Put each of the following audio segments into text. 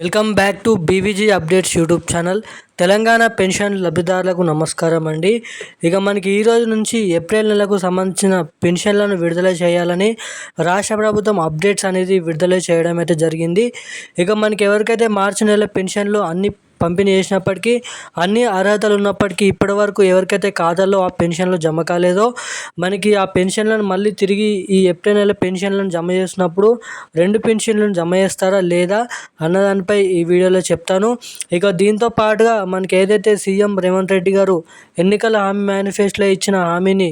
Welcome back to BVG updates YouTube channel. Telangana pension లబ్ధిదారులకు నమస్కారం అండి. ఇక మనకి ఈ రోజు నుంచి ఏప్రిల్ నెలకు సంబంధించిన పెన్షన్లను విడుదల చేయాలని రాష్ట్ర ప్రభుత్వం అప్డేట్స్ అనేది విడుదల చేయడం అయితే జరిగింది. ఇక మనకి ఎవరికైతే మార్చి నెల పెన్షన్లు అన్ని పంపిణీ చేసినప్పటికీ అన్ని అర్హతలు ఉన్నప్పటికీ ఇప్పటివరకు ఎవరికైతే ఖాతాలో ఆ పెన్షన్లు జమ కాలేదో మనకి ఆ పెన్షన్లను మళ్ళీ తిరిగి ఈ ఏప్రిల్ నెల పెన్షన్లను జమ చేసినప్పుడు రెండు పెన్షన్లను జమ చేస్తారా లేదా అన్నదానిపై ఈ వీడియోలో చెప్తాను. ఇక దీంతో పాటుగా మనకి ఏదైతే సీఎం రేవంత్ రెడ్డి గారు ఎన్నికల హామీ మేనిఫెస్టోలో ఇచ్చిన హామీని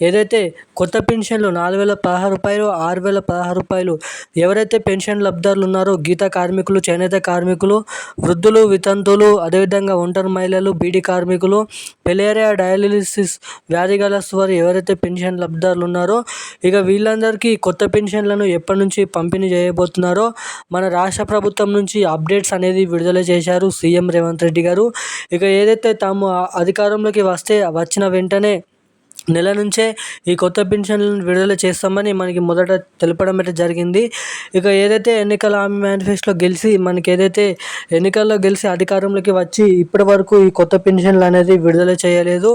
ఏదైతే కొత్త పెన్షన్లు నాలుగు వేల పదహారు రూపాయలు ఆరు వేల పదహారు రూపాయలు ఎవరైతే పెన్షన్ లబ్ధారులు ఉన్నారో గీత కార్మికులు చేనేత కార్మికులు వృద్ధులు వితంతువులు అదేవిధంగా ఒంటరి మహిళలు బీడీ కార్మికులు పెలేరియా డయాలిసిస్ వ్యాధి గల వారు ఎవరైతే పెన్షన్ లబ్ధారులు ఉన్నారో ఇక వీళ్ళందరికీ కొత్త పెన్షన్లను ఎప్పటి నుంచి పంపిణీ చేయబోతున్నారో మన రాష్ట్ర ప్రభుత్వం నుంచి అప్డేట్స్ అనేది విడుదల చేశారు సీఎం రేవంత్ రెడ్డి గారు. ఇక ఏదైతే తాము అధికారంలోకి వస్తే వచ్చిన వెంటనే నెల నుంచే ఈ కొత్త పెన్షన్లను విడుదల చేస్తామని మనకి మొదట తెలపడం అయితే జరిగింది. ఇక ఏదైతే ఎన్నికల హామీ మేనిఫెస్టోలో గెలిచి మనకి ఏదైతే ఎన్నికల్లో గెలిచి అధికారంలోకి వచ్చి ఇప్పటి వరకు ఈ కొత్త పెన్షన్లు అనేది విడుదల చేయలేదు.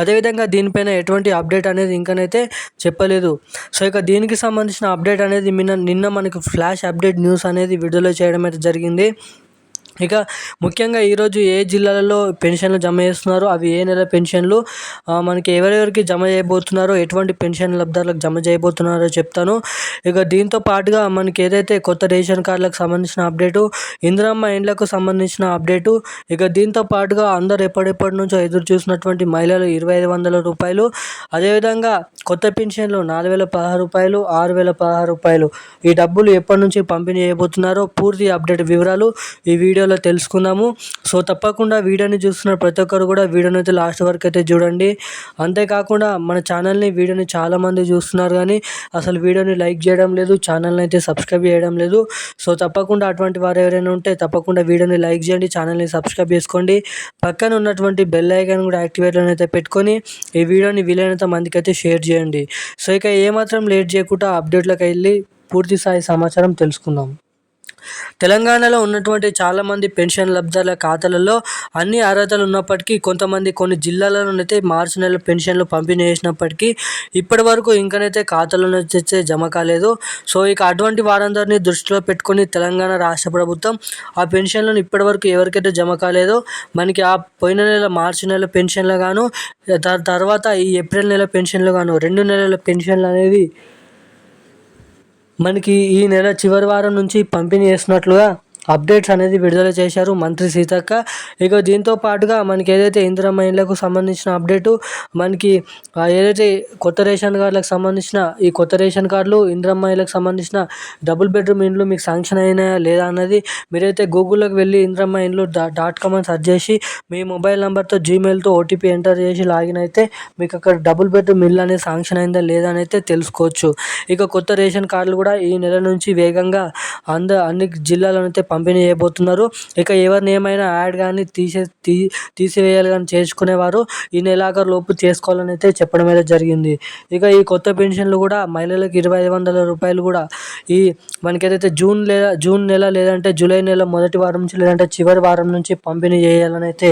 అదేవిధంగా దీనిపైన ఎటువంటి అప్డేట్ అనేది ఇంకనైతే చెప్పలేదు. సో ఇక దీనికి సంబంధించిన అప్డేట్ అనేది నిన్న నిన్న మనకి ఫ్లాష్ అప్డేట్ న్యూస్ అనేది విడుదల చేయడం అయితే జరిగింది. ఇక ముఖ్యంగా ఈరోజు ఏ జిల్లాలలో పెన్షన్లు జమ చేస్తున్నారో అవి ఏ నెల పెన్షన్లు మనకి ఎవరెవరికి జమ చేయబోతున్నారో ఎటువంటి పెన్షన్ లబ్ధాలకు జమ చేయబోతున్నారో చెప్తాను. ఇక దీంతో పాటుగా మనకి ఏదైతే కొత్త రేషన్ కార్డులకు సంబంధించిన అప్డేటు ఇందిరమ్మ ఇండ్లకు సంబంధించిన అప్డేటు ఇక దీంతో పాటుగా అందరు ఎప్పటిప్పటి నుంచో ఎదురు చూసినటువంటి మహిళలు ఇరవై ఐదు వందల రూపాయలు అదేవిధంగా కొత్త పెన్షన్లు నాలుగు వేల పదహారు రూపాయలు ఆరు వేల పదహారు రూపాయలు. ఈ డబ్బులు ఎప్పటి నుంచి పంపిణీ చేయబోతున్నారో పూర్తి అప్డేట్ వివరాలు ఈ వీడియోలో వీడియోలో తెలుసుకుందాము. సో తప్పకుండా వీడియోని చూస్తున్న ప్రతి ఒక్కరు కూడా వీడియోని అయితే లాస్ట్ వరకు అయితే చూడండి. అంతేకాకుండా మన ఛానల్ని వీడియోని చాలామంది చూస్తున్నారు కానీ అసలు వీడియోని లైక్ చేయడం లేదు ఛానల్ని అయితే సబ్స్క్రైబ్ చేయడం లేదు. సో తప్పకుండా అటువంటి వారు ఎవరైనా ఉంటే తప్పకుండా వీడియోని లైక్ చేయండి ఛానల్ని సబ్స్క్రైబ్ చేసుకోండి. పక్కన ఉన్నటువంటి బెల్ ఐకాన్ కూడా యాక్టివేట్ అయితే పెట్టుకొని ఈ వీడియోని వీలైనంత మందికి అయితే షేర్ చేయండి. సో ఇక ఏమాత్రం లేట్ చేయకుండా అప్డేట్లకు వెళ్ళి పూర్తి స్థాయి సమాచారం తెలుసుకుందాం. తెలంగాణలో ఉన్నటువంటి చాలామంది పెన్షన్ లబ్ధాల ఖాతాలలో అన్ని అర్హతలు ఉన్నప్పటికీ కొంతమంది కొన్ని జిల్లాలలోనైతే మార్చి నెల పెన్షన్లు పంపిణీ చేసినప్పటికీ ఇప్పటి వరకు ఇంకనైతే ఖాతాలో తెచ్చే జమ కాలేదు. సో ఇక అటువంటి వారందరినీ దృష్టిలో పెట్టుకొని తెలంగాణ రాష్ట్ర ప్రభుత్వం ఆ పెన్షన్లను ఇప్పటివరకు ఎవరికైతే జమ కాలేదో మనకి ఆ పోయిన నెల మార్చి నెల పెన్షన్లు గాను తర్వాత ఈ ఏప్రిల్ నెల పెన్షన్లు గాను రెండు నెలల పెన్షన్లు అనేది మనకి ఈ నెల చివరి వారం నుంచి పంపిణీ చేస్తున్నట్లుగా అప్డేట్స్ అనేది విడుదల చేశారు మంత్రి సీతక్క. ఇక దీంతో పాటుగా మనకి ఏదైతే ఇందిరమ్మ ఇళ్ళకు సంబంధించిన అప్డేటు మనకి ఏదైతే కొత్త రేషన్ కార్డులకు సంబంధించిన ఈ కొత్త రేషన్ కార్డులు ఇందిరమ్మ ఇళ్ళకి సంబంధించిన డబుల్ బెడ్రూమ్ ఇండ్లు మీకు శాంక్షన్ అయినాయా లేదా అన్నది మీరైతే గూగుల్లోకి వెళ్ళి ఇందిరమ్మ ఇండ్లు డాట్ కామ్ అని సెర్చ్ చేసి మీ మొబైల్ నెంబర్తో జీమెయిల్తో ఓటీపీ ఎంటర్ చేసి లాగిన్ అయితే మీకు అక్కడ డబుల్ బెడ్రూమ్ ఇల్లు అనేది శాంక్షన్ అయిందా లేదా అని అయితే తెలుసుకోవచ్చు. ఇక కొత్త రేషన్ కార్డులు కూడా ఈ నెల నుంచి వేగంగా అంద అన్ని జిల్లాలోనైతే పంపిణీ చేయబోతున్నారు. ఇక ఎవరిని ఏమైనా యాడ్ కానీ తీసే తీ తీసివేయాలి కానీ చేసుకునేవారు ఈ నెలాఖరు లోపు చేసుకోవాలని అయితే చెప్పడం అయితే జరిగింది. ఇక ఈ కొత్త పెన్షన్లు కూడా మహిళలకు ఇరవై ఐదు వందల రూపాయలు కూడా ఈ మనకి ఏదైతే జూన్ లేదా జూన్ నెల లేదంటే జూలై నెల మొదటి వారం నుంచి లేదంటే చివరి వారం నుంచి పంపిణీ చేయాలని అయితే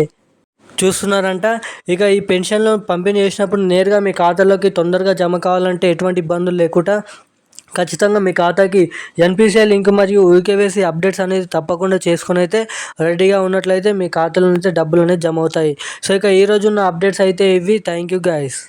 చూస్తున్నారంట. ఇక ఈ పెన్షన్లు పంపిణీ చేసినప్పుడు నేరుగా మీ ఖాతాలోకి తొందరగా జమ కావాలంటే ఎటువంటి ఇబ్బందులు లేకుండా ఖచ్చితంగా మీ ఖాతాకి ఎన్పిసిఐ లింక్ మరియు యూకేవైసీ అప్డేట్స్ అనేది తప్పకుండా చేసుకుని అయితే రెడీగా ఉన్నట్లయితే మీ ఖాతాలో అయితే డబ్బులు అనేది జమ అవుతాయి. సో ఇక ఈరోజు ఉన్న అప్డేట్స్ అయితే ఇవి. Thank you guys